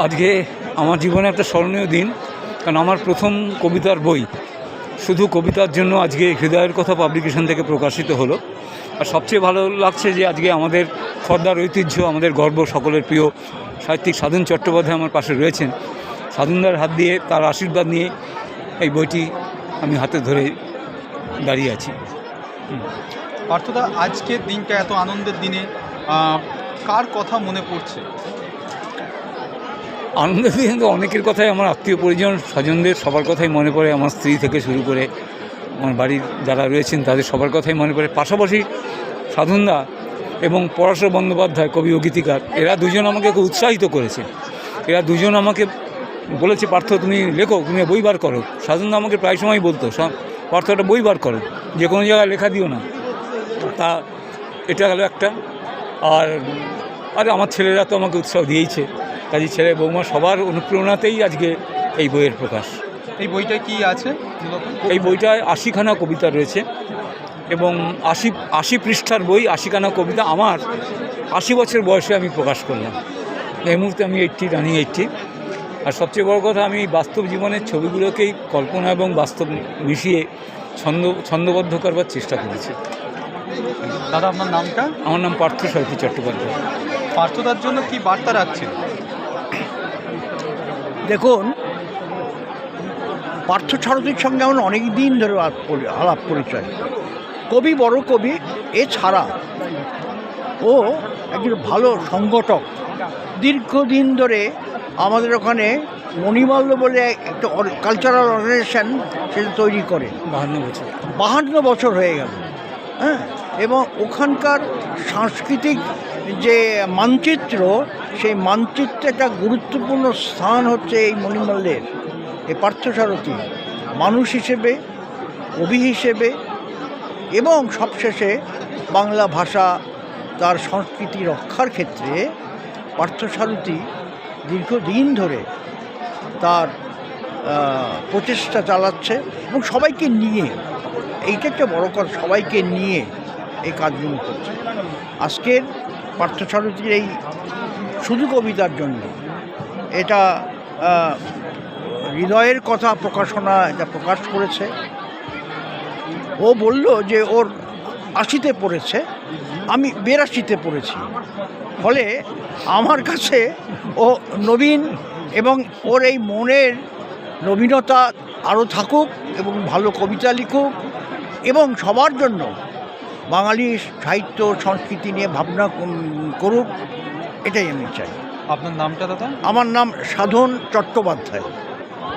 আজকে আমার জীবনে একটা স্মরণীয় দিন, কারণ আমার প্রথম কবিতার বই শুধু কবিতার জন্য আজকে হৃদয়ের কথা পাবলিকেশন থেকে প্রকাশিত হলো। আর সবচেয়ে ভালো লাগছে যে আজকে আমাদের খর্দার ঐতিহ্য, আমাদের গর্ব সকলের প্রিয় সাহিত্যিক সাধন চট্টোপাধ্যায় আমার পাশে রয়েছেন। সাধনদার হাত দিয়ে তার আশীর্বাদ নিয়ে এই বইটি আমি হাতে ধরে দাঁড়িয়ে আছি। পার্থদা, আজকের দিনটা এত আনন্দের দিনে কার কথা মনে পড়ছে? আনন্দের দিনে তো অনেকের কথাই আমার আত্মীয় পরিজন, স্বজনদের সবার কথাই মনে পড়ে, আমার স্ত্রী থেকে শুরু করে আমার বাড়ির যারা রয়েছেন তাদের সবার কথাই মনে পড়ে। পাশাপাশি সাধনদা এবং পরাশর বন্দ্যোপাধ্যায়, কবি ও গীতিকার, এরা দুজন আমাকে উৎসাহিত করেছে। এরা দুজন আমাকে বলেছে, পার্থ, তুমি লেখো, তুমি বই বার করো। সাধনদা আমাকে প্রায় সময় বলতো, "সা- পার্থ একটা বই বার করো, যে কোনো জায়গায় লেখা দিও না। তা, এটা হলো একটা। আর আর আমার ছেলেরা তো আমাকে উৎসাহ দিয়েইছে। কাজী ছেলে বৌমা সবার অনুপ্রেরণাতেই আজকে এই বইয়ের প্রকাশ। এই বইটা কি আছে? এই বইটায় আশিখানা কবিতা রয়েছে এবং আশি আশি পৃষ্ঠার বই আশিখানা কবিতা আমার আশি বছর বয়সে আমি প্রকাশ করলাম। এই মুহূর্তে আমি এইটটি রানিং এইটটি আর সবচেয়ে বড় কথা আমি বাস্তব জীবনের ছবিগুলোকেই কল্পনা এবং বাস্তব মিশিয়ে ছন্দ ছন্দবদ্ধ করবার চেষ্টা করেছি। দাদা আপনার নামটা? আমার নাম পার্থ সারথী চট্টোপাধ্যায়। পার্থদার জন্য কি বার্তা রাখছেন? দেখুন পার্থ সারথীর সঙ্গে আমার অনেক দিন ধরে আলাপ পরি- আলাপ পরিচয়। কবি বড় কবি এছাড়া ও একজন ভালো সংগঠক। দীর্ঘদিন ধরে আমাদের ওখানে মণিমাল্য বলে একটা কালচারাল অর্গানাইজেশন সেটা তৈরি করে। বাহান্ন বছর। বাহান্ন বছর হয়ে গেল। হ্যাঁ এবং ওখানকার সাংস্কৃতিক যে মানচিত্র সেই মানচিত্রে একটা গুরুত্বপূর্ণ স্থান হচ্ছে এই মণিমল্লের, এই পার্থসারথী। মানুষ হিসেবে, কবি হিসেবে, এবং সবশেষে বাংলা ভাষা তার সংস্কৃতি রক্ষার ক্ষেত্রে পার্থসারথী দীর্ঘদিন ধরে তার প্রচেষ্টা চালাচ্ছে এবং সবাইকে নিয়ে, এইটা একটা বড় কথা, সবাইকে নিয়ে এই কাজগুলো করছে। আজকের পার্থসারথীর এই শুধু কবিতার জন্য। এটা হৃদয়ের কথা প্রকাশনা, এটা প্রকাশ করেছে। ও বলল যে ওর আশিতে পড়েছে, আমি বেরাশিতে পড়েছি। ফলে আমার কাছে ও নবীন এবং ওর এই মনের নবীনতা আরও থাকুক এবং ভালো কবিতা লিখুক এবং সবার জন্য বাঙালি সাহিত্য, সংস্কৃতি নিয়ে ভাবনা করুক। এটাই আমি চাই। আপনার নামটা দাদা? আমার নাম সাধন চট্টোপাধ্যায়।